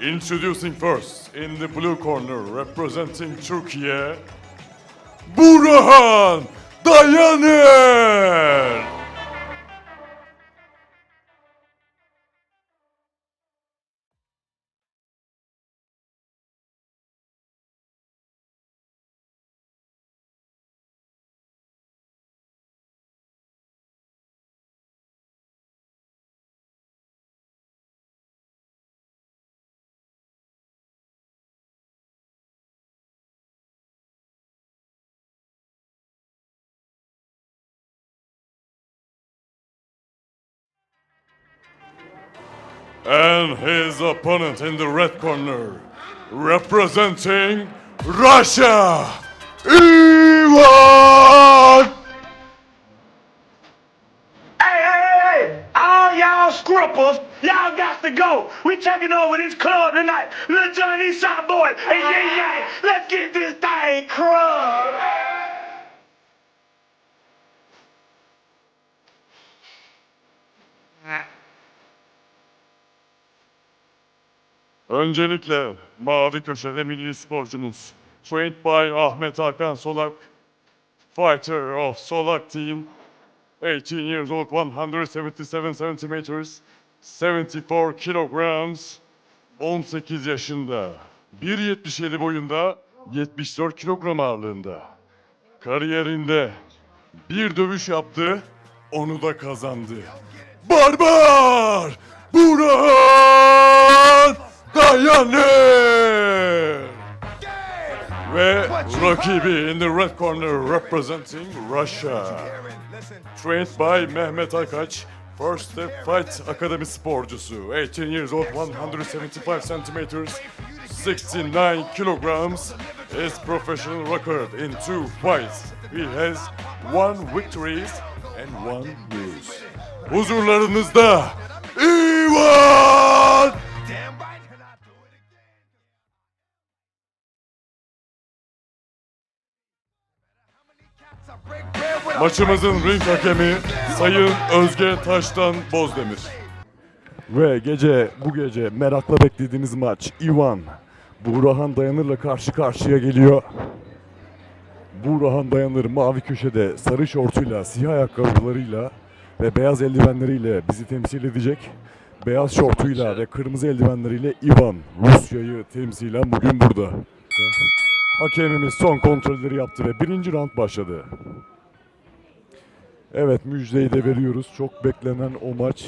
Introducing first, in the blue corner, representing Turkey, Burhan Dayanır! And his opponent in the red corner, representing Russia, Ivan! Hey, hey, hey! All y'all scruppers, y'all got to go. We taking over this club tonight. Little Johnny Shot Boy and Yay Yay. Let's get this thing crunk. Öncelikle mavi köşede milli sporcumuz trained by Ahmet Hakan Solak, fighter of Solak team, 18 years old, 177 centimeters, 74 kilograms, 18 yaşında, 1.77 boyunda, 74 kilogram ağırlığında. Kariyerinde bir dövüş yaptı, onu da kazandı. Barbar! Burhan Dayanır! Ve rakibi in the red corner representing Russia. Trained by Mehmet Akaç, First Step Fight Akademi sporcusu. 18 years old, 175 centimeters, 69 kilograms. His professional record in two fights. He has one victories and one lose. Huzurlarınızda Ivan! Maçımızın ring hakemi Sayın Özge Taştan Bozdemir. Ve gece bu gece merakla beklediğiniz maç Ivan Burhan Dayanır'la karşı karşıya geliyor. Burhan Dayanır mavi köşede sarı şortuyla, siyah ayakkabılarıyla ve beyaz eldivenleriyle bizi temsil edecek. Beyaz şortuyla ve kırmızı eldivenleriyle Ivan Rusya'yı temsilen bugün burada. Hakemimiz son kontrolleri yaptı ve birinci round başladı. Evet müjdeyi de veriyoruz. Çok beklenen o maç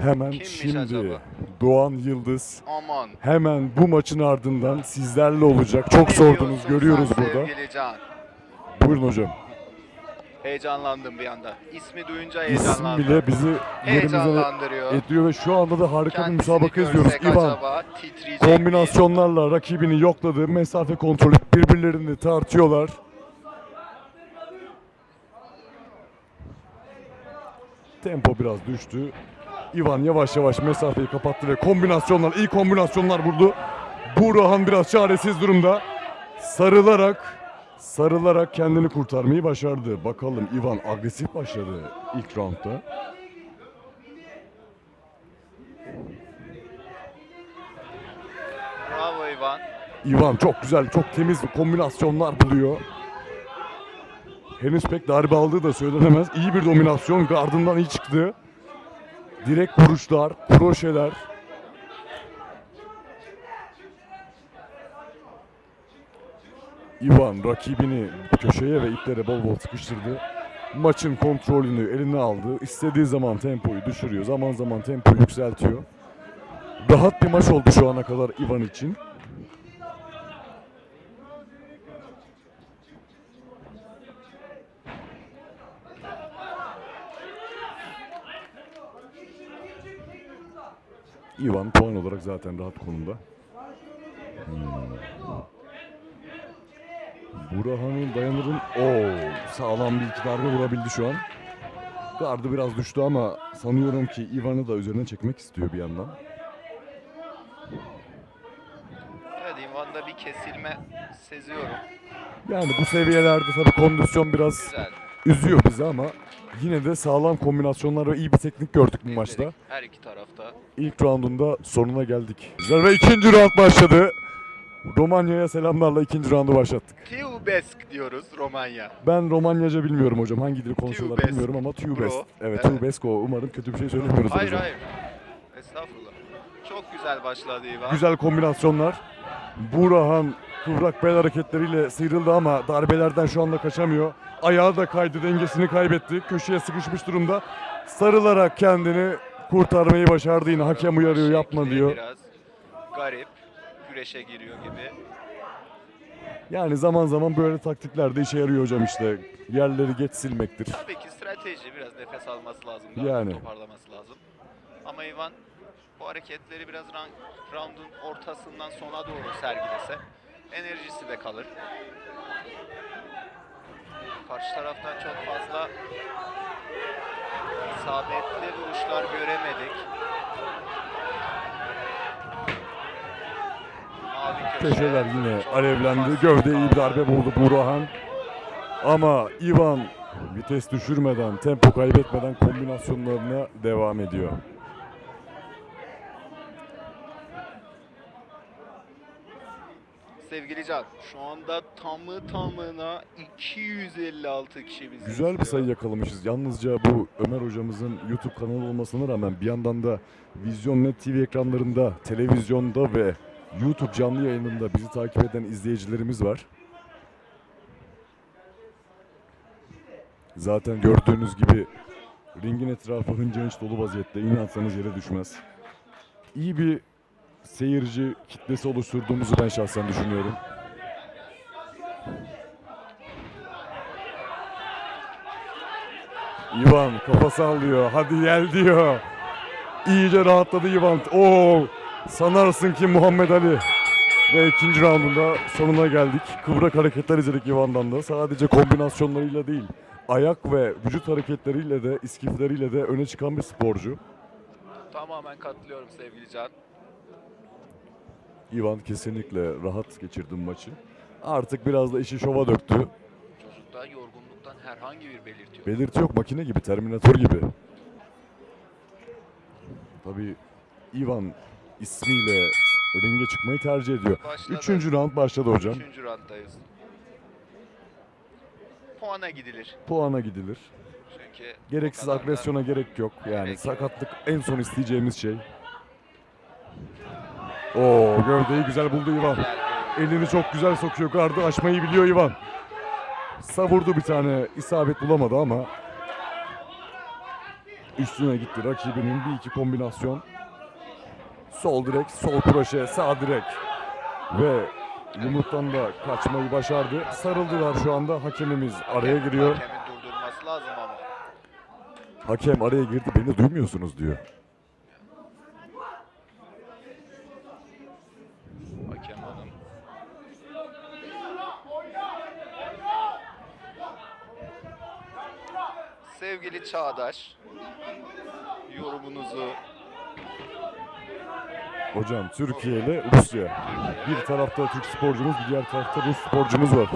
hemen Kimmiş şimdi acaba? Doğan Yıldız Aman. hemen bu maçın ardından sizlerle olacak. Çok Ne sordunuz diyorsun görüyoruz sen burada. Sevgili Can. Buyurun hocam. Heyecanlandım bir anda. İsmi duyunca İsim heyecanlandım. bile bizi yerimize Heyecanlandırıyor. ediyor ve şu anda da harika bir Kendisini müsabaka izliyoruz. görsek İvan acaba titreyecek miyiz? kombinasyonlarla rakibini yokladı. Mesafe kontrolü birbirlerini tartıyorlar. Tempo biraz düştü. Ivan yavaş yavaş mesafeyi kapattı ve kombinasyonlar, iyi kombinasyonlar vurdu. Burhan biraz çaresiz durumda. Sarılarak, sarılarak kendini kurtarmayı başardı. Bakalım Ivan agresif başladı ilk roundda. Bravo Ivan. Ivan çok güzel, çok temiz kombinasyonlar buluyor. Henüz pek darbe aldığı da söylenemez. İyi bir dominasyon, gardından iyi çıktı. Direkt vuruşlar, kroşeler. Ivan rakibini köşeye ve iplere bol bol sıkıştırdı. Maçın kontrolünü eline aldı. İstediği zaman tempoyu düşürüyor. Zaman zaman tempoyu yükseltiyor. Rahat bir maç oldu şu ana kadar Ivan için. Ivan puan olarak zaten rahat konumda. Hmm. Burhan'ın dayanırın o sağlam bir iki darbe vurabildi şu an. Gardı biraz düştü ama sanıyorum ki Ivan'ı da üzerine çekmek istiyor bir yandan. Evet Ivan'da bir kesilme seziyorum. Yani bu seviyelerde tabii kondisyon biraz Güzel. üzüyor bizi ama yine de sağlam kombinasyonlar ve iyi bir teknik gördük bu maçta. Her iki tarafta ilk roundunda sonuna geldik. Güzel ve ikinci round başladı. Romanya'ya selamlarla ikinci roundu başlattık. Tiubesk diyoruz Romanya. Ben Romanyaca bilmiyorum hocam. Hangi dili konuşuyorlar Tubes. bilmiyorum ama Tubes. Bro. Evet, Evet. Tubesko. Umarım kötü bir şey söylemiyoruz Hayır hocam. hayır. Estağfurullah. Çok güzel başladı İvan. Güzel kombinasyonlar. Burhan kıvrak bel hareketleriyle sıyrıldı ama darbelerden şu anda kaçamıyor. Ayağı da kaydı, dengesini kaybetti. Köşeye sıkışmış durumda. Sarılarak kendini kurtarmayı başardı yine. Hakem uyarıyor, yapma Şekli diyor. Biraz garip. Güreşe giriyor gibi. Yani zaman zaman böyle taktikler de işe yarıyor hocam işte. Yerleri geç silmektir. Tabii ki strateji biraz nefes alması lazım. daha Yani. Toparlaması lazım. Ama Ivan bu hareketleri biraz ran- roundun ortasından sona doğru sergilese enerjisi de kalır. Karşı taraftan çok fazla isabetli vuruşlar göremedik. Köşeler yine alevlendi. Gövde iyi bir darbe buldu Burhan. Ama Ivan vites düşürmeden, tempo kaybetmeden kombinasyonlarına devam ediyor. Sevgili Can, şu anda tamı tamına 256 kişimiz Güzel bir izliyor. sayı yakalamışız. Yalnızca bu Ömer hocamızın YouTube kanalı olmasına rağmen bir yandan da Vizyon.net TV ekranlarında, televizyonda ve YouTube canlı yayınında bizi takip eden izleyicilerimiz var. Zaten gördüğünüz gibi ringin etrafı hınca hınç dolu vaziyette. İğne atsanız yere düşmez. İyi bir seyirci kitlesi oluşturduğumuzu ben şahsen düşünüyorum. Ivan kafa sallıyor. Hadi gel diyor. İyice rahatladı Ivan. Oo, sanarsın ki Muhammed Ali. Ve ikinci raundunda sonuna geldik. Kıvrak hareketler izledik Ivan'dan da. Sadece kombinasyonlarıyla değil, ayak ve vücut hareketleriyle de, iskifleriyle de öne çıkan bir sporcu. Tamamen katılıyorum sevgili Can. Ivan kesinlikle rahat geçirdi maçı. Artık biraz da işi şova döktü. Çocukta yorgunluktan herhangi bir belirti yok. Belirti yok makine gibi, Terminator gibi. Tabii Ivan ismiyle ringe çıkmayı tercih ediyor. Başladı. Üçüncü round başladı hocam. Üçüncü rounddayız. Puana gidilir. Puana gidilir. Çünkü Gereksiz kadar da agresyona gerek yok. Yani Gerek yok. sakatlık en son isteyeceğimiz şey. Oo gövdeyi güzel buldu Ivan. Elini çok güzel sokuyor. Gardı açmayı biliyor Ivan. Savurdu bir tane isabet bulamadı ama üstüne gitti rakibinin bir iki kombinasyon. Sol direk, sol kroşe, sağ direk ve yumruktan da kaçmayı başardı. Sarıldılar şu anda. Hakemimiz araya giriyor. Hakemin durdurması lazım ama. Hakem araya girdi. Beni duymuyorsunuz diyor. Hakem hanım. Sevgili Çağdaş, yorumunuzu Hocam Türkiye ile Rusya. Bir tarafta Türk sporcumuz, bir diğer tarafta Rus sporcumuz var.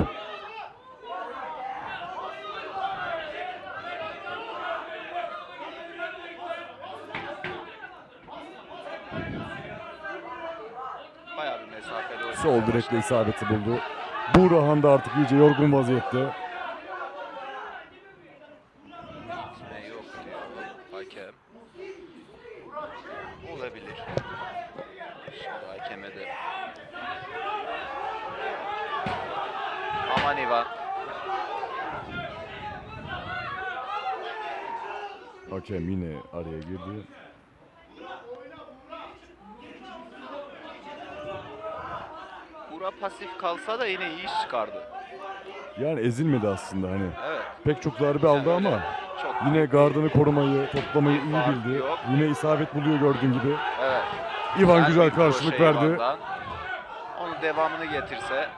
bayağı bir mesafeli oynamaya Sol direkle isabeti buldu. Burhan da artık iyice yorgun vaziyette. Gitme yok diyor hakem. Olabilir. Şimdi hakeme de. Aman İvan. Hakem yine araya girdi. Bura pasif kalsa da yine iyi iş çıkardı. Yani ezilmedi aslında hani. Evet. Pek çok darbe aldı ama yine gardını korumayı, toplamayı iyi Fark bildi. yok. Yine isabet buluyor gördüğün gibi. Evet. Ivan güzel bir karşılık verdi. Ivan'dan. Onun devamını getirse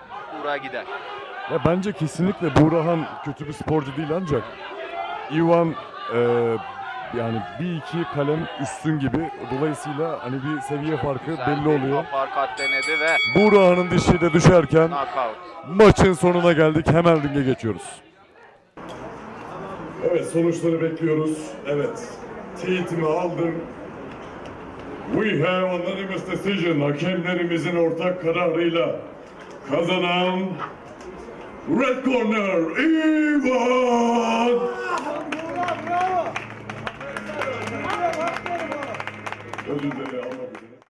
Buğra gider. Ya bence kesinlikle Burhan kötü bir sporcu değil ancak Ivan e, yani bir iki kalem üstün gibi. Dolayısıyla hani bir seviye farkı Güzel belli oluyor. Aparkat denedi ve Burhan'ın dişi de düşerken knockout. maçın sonuna geldik. Hemen ringe geçiyoruz. Evet sonuçları bekliyoruz. Evet. Teyitimi aldım. We have unanimous decision. Hakemlerimizin ortak kararıyla kazanan Red Corner Ivan Ödülleri.